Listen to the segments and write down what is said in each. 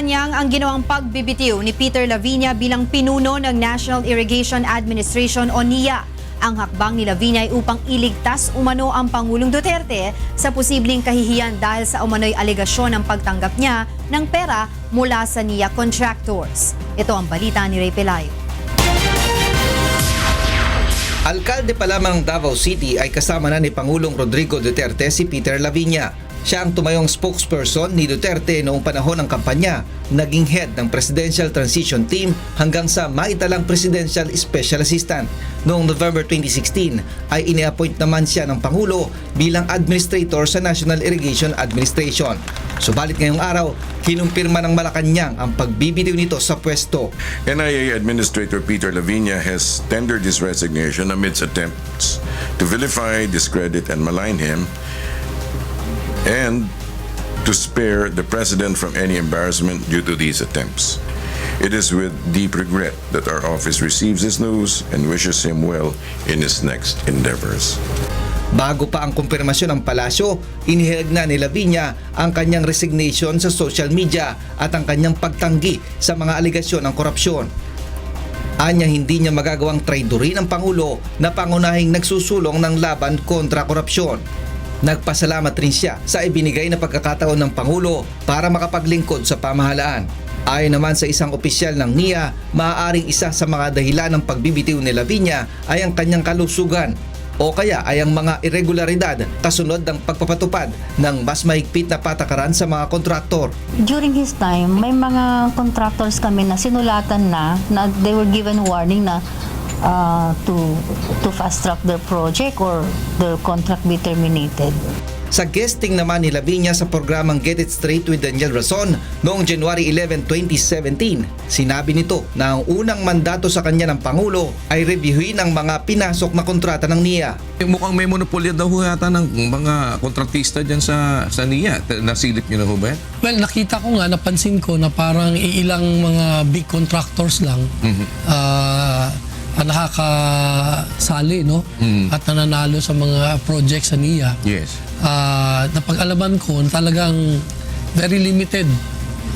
Malacanang ang ginawang pagbibitiw ni Peter Lavinia bilang pinuno ng National Irrigation Administration o NIA. Ang hakbang ni Lavinia ay upang iligtas umano ang Pangulong Duterte sa posibleng kahihiyan dahil sa umano'y alegasyon ng pagtanggap niya ng pera mula sa NIA contractors. Ito ang balita ni Ray Pelayo. Alkalde pa lamang ng Davao City ay kasama na ni Pangulong Rodrigo Duterte si Peter Lavinia. Siya ang tumayong spokesperson ni Duterte noong panahon ng kampanya, naging head ng Presidential Transition Team hanggang sa maitalang Presidential Special Assistant. Noong November 2016 ay iniappoint naman siya ng Pangulo bilang Administrator sa National Irrigation Administration. Subalit ngayong araw, kinumpirma ng Malacanang ang pagbibitiw nito sa pwesto. NIA Administrator Peter Lavinia has tendered his resignation amidst attempts to vilify, discredit, and malign him, and to spare the President from any embarrassment due to these attempts. It is with deep regret that our office receives this news and wishes him well in his next endeavors. Bago pa ang kumpirmasyon ng palasyo, inihayag na ni Lavinia ang kanyang resignation sa social media at ang kanyang pagtanggi sa mga aligasyon ng korupsyon. Anya hindi niya magagawang traidori ng Pangulo na pangunahing nagsusulong ng laban kontra korupsyon. Nagpasalamat rin siya sa ibinigay na pagkakataon ng Pangulo para makapaglingkod sa pamahalaan. Ayon naman sa isang opisyal ng NIA, maaaring isa sa mga dahilan ng pagbibitiw ni Lavinia ay ang kanyang kalusugan o kaya ay ang mga irregularidad kasunod ng pagpapatupad ng mas mahigpit na patakaran sa mga kontraktor. During his time, may mga contractors kami na sinulatan na, na they were given warning na uh, to to fast track their project or their contract be terminated. Sa guesting naman ni Lavinia sa programang Get It Straight with Daniel Rason noong January 11, 2017, sinabi nito na ang unang mandato sa kanya ng Pangulo ay reviewin ang mga pinasok na kontrata ng NIA. Mukhang may monopolya daw yata ng mga kontratista dyan sa, sa NIA. Nasilip niyo na ho ba yan? Well, nakita ko nga, napansin ko na parang ilang mga big contractors lang ah, ang nakakasali, no? At nananalo sa mga projects sa NIA. Yes. Ah, napag-alaman ko na talagang very limited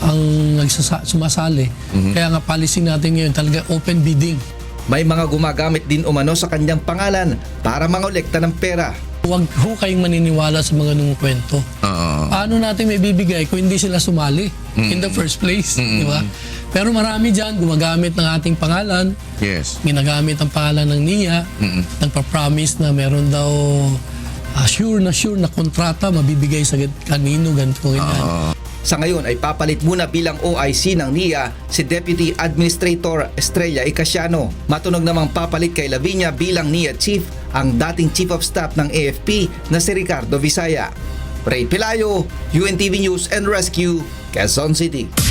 ang nagsasa- sumasali. Kaya nga policy natin ngayon talaga open bidding. May mga gumagamit din umano sa kanyang pangalan para mangolekta ng pera. Huwag ho kayong maniniwala sa mga nung kwento. Oo. Paano natin may bibigay kung hindi sila sumali in the first place, di ba? Pero marami dyan gumagamit ng ating pangalan, yes. ginagamit ang pangalan ng NIA, nagpa-promise na meron daw ah, sure na sure na kontrata mabibigay sa kanino, ganito, ganyan. Sa ngayon ay papalit muna bilang OIC ng NIA si Deputy Administrator Estrella Icasiano. Matunog namang papalit kay Lavinia bilang NIA Chief ang dating Chief of Staff ng AFP na si Ricardo Visaya. Ray Pilayo, UNTV News and Rescue, Quezon City.